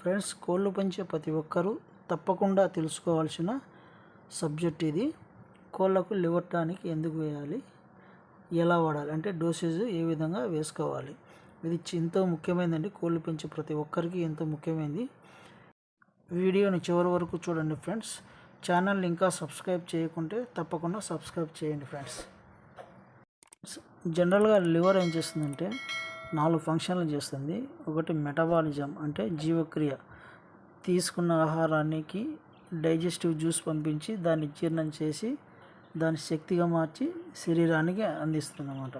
Friends కోళ్ళు పెంచే ప్రతి ఒక్కరూ తప్పకుండా తెలుసుకోవాల్సిన సబ్జెక్ట్ ఇది. కోళ్ళకు లివర్ టానిక్ ఎందుకు వేయాలి? ఎలా వాడాలి? అంటే డోసేజ్ ఏ విధంగా వేసుకోవాలి? ఇది ఎంతో ముఖ్యమైనదండి కోళ్ళు పెంచే ప్రతి ఒక్కరికి ఎంతో ముఖ్యమైనది వీడియోని చివరి వరకు చూడండి ఫ్రెండ్స్. ఛానల్ని ఇంకా సబ్స్క్రైబ్ చేయకుంటే తప్పకుండా సబ్స్క్రైబ్ చేయండి ఫ్రెండ్స్. జనరల్గా లివర్ ఏం చేస్తుందంటే నాలుగు ఫంక్షన్లు చేస్తుంది. ఒకటి మెటబాలిజం అంటే జీవక్రియ. తీసుకున్న ఆహారానికి డైజెస్టివ్ జ్యూస్ పంపించి దాన్ని జీర్ణం చేసి దాన్ని శక్తిగా మార్చి శరీరానికి అందిస్తుంది అన్నమాట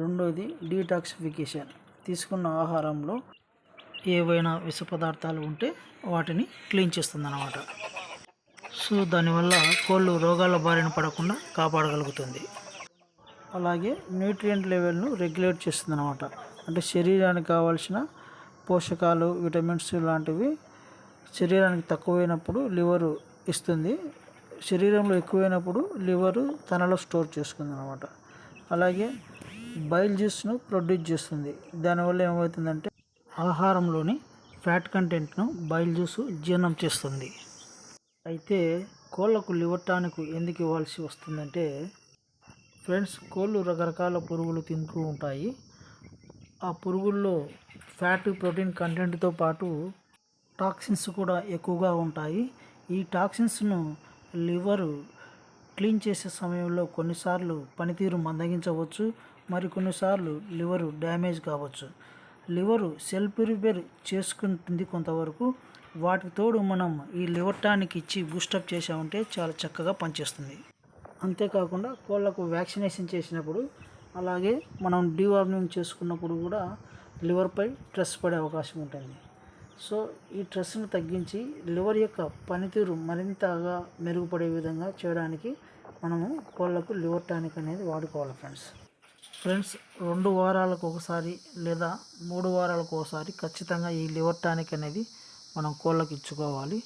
రెండోది డీటాక్సిఫికేషన్. తీసుకున్న ఆహారంలో ఏవైనా విష పదార్థాలు ఉంటే వాటిని క్లీన్ చేస్తుంది అన్నమాట సో దానివల్ల కోళ్ళు రోగాల బారిన పడకుండా కాపాడగలుగుతుంది. అలాగే న్యూట్రియంట్ లెవెల్ను రెగ్యులేట్ చేస్తుంది అన్నమాట అంటే శరీరానికి కావాల్సిన పోషకాలు విటమిన్స్ లాంటివి శరీరానికి తక్కువైనప్పుడు లివరు ఇస్తుంది. శరీరంలో ఎక్కువైనప్పుడు లివరు తనలో స్టోర్ చేసుకుంది అనమాట అలాగే బైల్ జ్యూస్ను ప్రొడ్యూస్ చేస్తుంది. దానివల్ల ఏమవుతుందంటే ఆహారంలోని ఫ్యాట్ కంటెంట్ను బైల్ జ్యూస్ జీర్ణం చేస్తుంది. అయితే కోళ్ళకు లివర్ టానిక్ ఎందుకు ఇవ్వాల్సి వస్తుందంటే ఫ్రెండ్స్ కోళ్ళు రకరకాల పురుగులు తింటూ ఉంటాయి. ఆ పురుగుల్లో ఫ్యాట్ ప్రోటీన్ కంటెంట్తో పాటు టాక్సిన్స్ కూడా ఎక్కువగా ఉంటాయి. ఈ టాక్సిన్స్ను లివర్ క్లీన్ చేసే సమయంలో కొన్నిసార్లు పనితీరు మందగించవచ్చు మరి కొన్నిసార్లు లివరు డ్యామేజ్ కావచ్చు. లివరు సెల్ఫ్ రిపేర్ చేసుకుంటుంది కొంతవరకు. వాటికి తోడు మనం ఈ లివర్ టానిక్ ఇచ్చి బూస్టప్ చేసామంటే చాలా చక్కగా పనిచేస్తుంది. అంతేకాకుండా కోళ్ళకు వ్యాక్సినేషన్ చేసినప్పుడు అలాగే మనం డీవార్మింగ్ చేసుకున్నప్పుడు కూడా లివర్పై స్ట్రెస్ పడే అవకాశం ఉంటుంది. సో ఈ స్ట్రెస్ను తగ్గించి లివర్ యొక్క పనితీరు మరింతగా మెరుగుపడే విధంగా చేయడానికి మనము కోళ్ళకు లివర్ టానిక్ అనేది వాడుకోవాలి ఫ్రెండ్స్. ఫ్రెండ్స్ రెండు వారాలకు ఒకసారి లేదా మూడు వారాలకు ఒకసారి ఖచ్చితంగా ఈ లివర్ టానిక్ అనేది మనం కోళ్ళకి ఇచ్చుకోవాలి.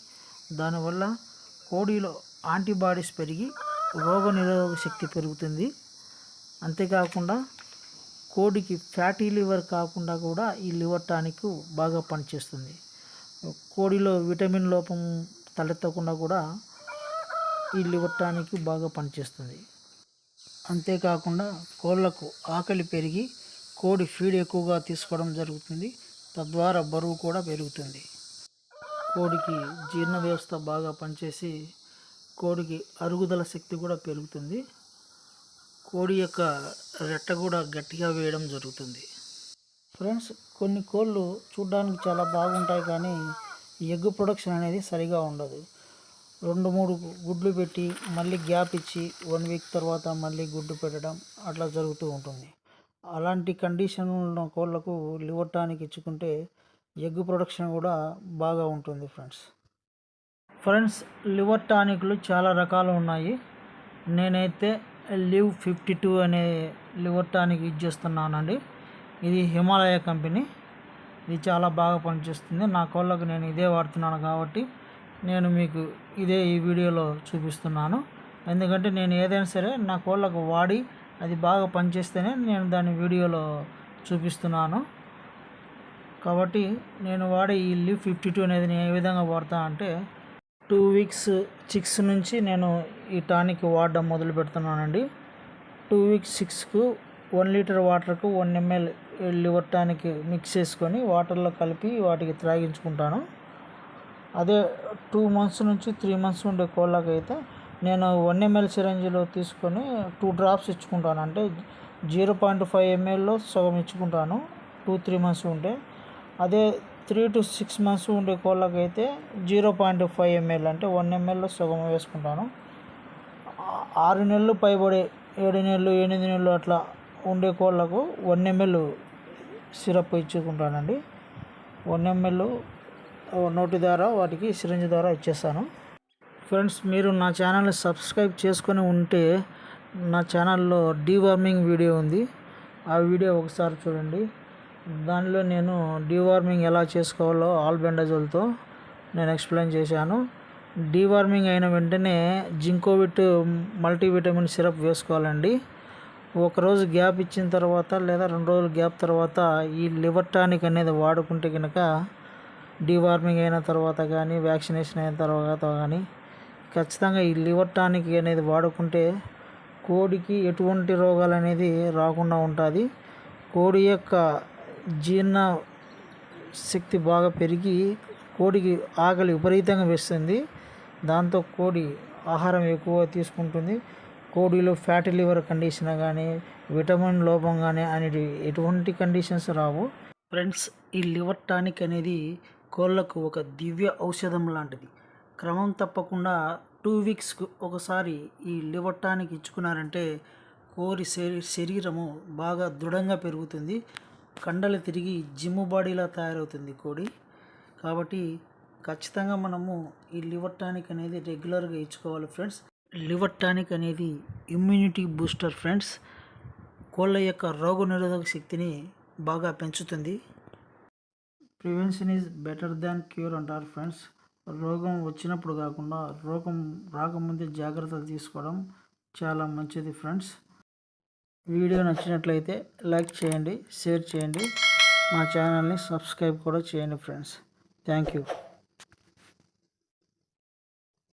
దానివల్ల కోడిలో యాంటీబాడీస్ పెరిగి రోగ నిరోధక శక్తి పెరుగుతుంది. అంతేకాకుండా కోడికి ఫ్యాటీ లివర్ కాకుండా కూడా ఈ లివర్ టానిక్ బాగా పనిచేస్తుంది. కోడిలో విటమిన్ లోపం తలెత్తకుండా కూడా ఈ లివర్ టానిక్ బాగా పనిచేస్తుంది. అంతేకాకుండా కోళ్ళకు ఆకలి పెరిగి కోడి ఫీడ్ ఎక్కువగా తీసుకోవడం జరుగుతుంది. తద్వారా బరువు కూడా పెరుగుతుంది. కోడికి జీర్ణ వ్యవస్థ బాగా పనిచేసి కోడికి అరుగుదల శక్తి కూడా పెరుగుతుంది. కోడి యొక్క రెట్ట కూడా గట్టిగా వేయడం జరుగుతుంది. ఫ్రెండ్స్ కొన్ని కోళ్ళు చూడడానికి చాలా బాగుంటాయి కానీ ఎగ్ ప్రొడక్షన్ అనేది సరిగా ఉండదు. రెండు మూడు గుడ్లు పెట్టి మళ్ళీ గ్యాప్ ఇచ్చి వన్ వీక్ తర్వాత మళ్ళీ గుడ్డు పెట్టడం అట్లా జరుగుతూ ఉంటుంది. అలాంటి కండిషన్ ఉన్న కోళ్ళకు లివర్ టానిక్ ఇచ్చుకుంటే ఎగ్ ప్రొడక్షన్ కూడా బాగా ఉంటుంది ఫ్రెండ్స్. ఫ్రెండ్స్ లివర్ టానిక్లు చాలా రకాలు ఉన్నాయి. నేనైతే లివ్ ఫిఫ్టీ టూ అనే లివర్ టానిక్ యూజ్ చేస్తున్నానండి. ఇది హిమాలయ కంపెనీ. ఇది చాలా బాగా పనిచేస్తుంది. నా కోళ్ళకు నేను ఇదే వాడుతున్నాను కాబట్టి నేను మీకు ఇదే ఈ వీడియోలో చూపిస్తున్నాను. ఎందుకంటే నేను ఏదైనా సరే నా కోళ్ళకు వాడి అది బాగా పనిచేస్తేనే నేను దాని వీడియోలో చూపిస్తున్నాను. కాబట్టి నేను వాడే ఈ లివ్ ఫిఫ్టీ టూ అనేది నేను ఏ విధంగా వాడతా అంటే టూ వీక్స్ సిక్స్ నుంచి నేను ఈ టానిక్ వాడడం మొదలు పెడుతున్నానండి. టూ వీక్స్ సిక్స్కు one litre వాటర్కు one ML liver tonic mix చేసుకొని వాటర్లో కలిపి వాటికి త్రాగించుకుంటాను. అదే టూ మంత్స్ నుంచి త్రీ మంత్స్ ఉండే కోళ్ళకైతే నేను వన్ ఎంఎల్ సిరంజిలో తీసుకొని టూ డ్రాప్స్ ఇచ్చుకుంటాను. అంటే జీరో పాయింట్ ఫైవ్ ఎంఎల్లో సగం ఇచ్చుకుంటాను. టూ త్రీ మంత్స్ ఉంటే. అదే త్రీ టు సిక్స్ మంత్స్ ఉండే కోళ్ళకి అయితే జీరో పాయింట్ ఫైవ్ ఎంఎల్ అంటే వన్ ఎంఎల్లో సగం వేసుకుంటాను. ఆరు నెలలు పైబడే ఏడు నెలలు ఎనిమిది నెలలు అట్లా ఉండే కోళ్ళకు వన్ ఎంఎల్ సిరప్ ఇచ్చుకుంటానండి. వన్ ఎంఎల్ నోటి ద్వారా వాటికి సిరంజ్ ద్వారా ఇచ్చేస్తాను. ఫ్రెండ్స్ మీరు నా ఛానల్ని సబ్స్క్రైబ్ చేసుకొని ఉంటే నా ఛానల్లో డీవార్మింగ్ వీడియో ఉంది. ఆ వీడియో ఒకసారి చూడండి. దానిలో నేను డీవార్మింగ్ ఎలా చేసుకోవాలో ఆల్బెండజోల్తో నేను ఎక్స్ప్లెయిన్ చేశాను. డీవార్మింగ్ అయిన వెంటనే జింకోవిట్ మల్టీవిటమిన్ సిరప్ వేసుకోవాలండి. ఒకరోజు గ్యాప్ ఇచ్చిన తర్వాత లేదా రెండు రోజులు గ్యాప్ తర్వాత ఈ లివర్ టానిక్ అనేది వాడుకుంటే కనుక డివార్మింగ్ అయిన తర్వాత కానీ వ్యాక్సినేషన్ అయిన తర్వాత కానీ ఖచ్చితంగా ఈ లివర్ టానిక్ అనేది వాడుకుంటే కోడికి ఎటువంటి రోగాలు అనేది రాకుండా ఉంటుంది. కోడి యొక్క జీర్ణ శక్తి బాగా పెరిగి కోడికి ఆకలి విపరీతంగా వేస్తుంది. దాంతో కోడి ఆహారం ఎక్కువ తీసుకుంటుంది. కోడిలో ఫ్యాటీ లివర్ కండిషన్ కానీ విటమిన్ లోపం కానీ అనేది ఎటువంటి కండిషన్స్ రావు. ఫ్రెండ్స్ ఈ లివర్ టానిక్ అనేది కోళ్ళకు ఒక దివ్య ఔషధం లాంటిది. క్రమం తప్పకుండా టూ వీక్స్కు ఒకసారి ఈ లివర్ టానిక్ ఇచ్చుకున్నారంటే కోరి శరీ శరీరము బాగా దృఢంగా పెరుగుతుంది. కండలు తిరిగి జిమ్ బాడీలా తయారవుతుంది కోడి. కాబట్టి ఖచ్చితంగా మనము ఈ లివర్ టానిక్ అనేది రెగ్యులర్గా ఇచ్చుకోవాలి ఫ్రెండ్స్. లివర్ టానిక్ అనేది ఇమ్యూనిటీ బూస్టర్ ఫ్రెండ్స్. కోళ్ళ యొక్క రోగనిరోధక శక్తిని బాగా పెంచుతుంది. Prevention is better than cure అంటారు ఫ్రెండ్స్. రోగం వచ్చినప్పుడు కాకుండా రోగం రాకముందే జాగ్రత్తలు తీసుకోవడం చాలా మంచిది ఫ్రెండ్స్. వీడియో నచ్చినట్లయితే లైక్ చేయండి షేర్ చేయండి. మా ఛానల్ని సబ్స్క్రైబ్ కూడా చేయండి ఫ్రెండ్స్. Thank you.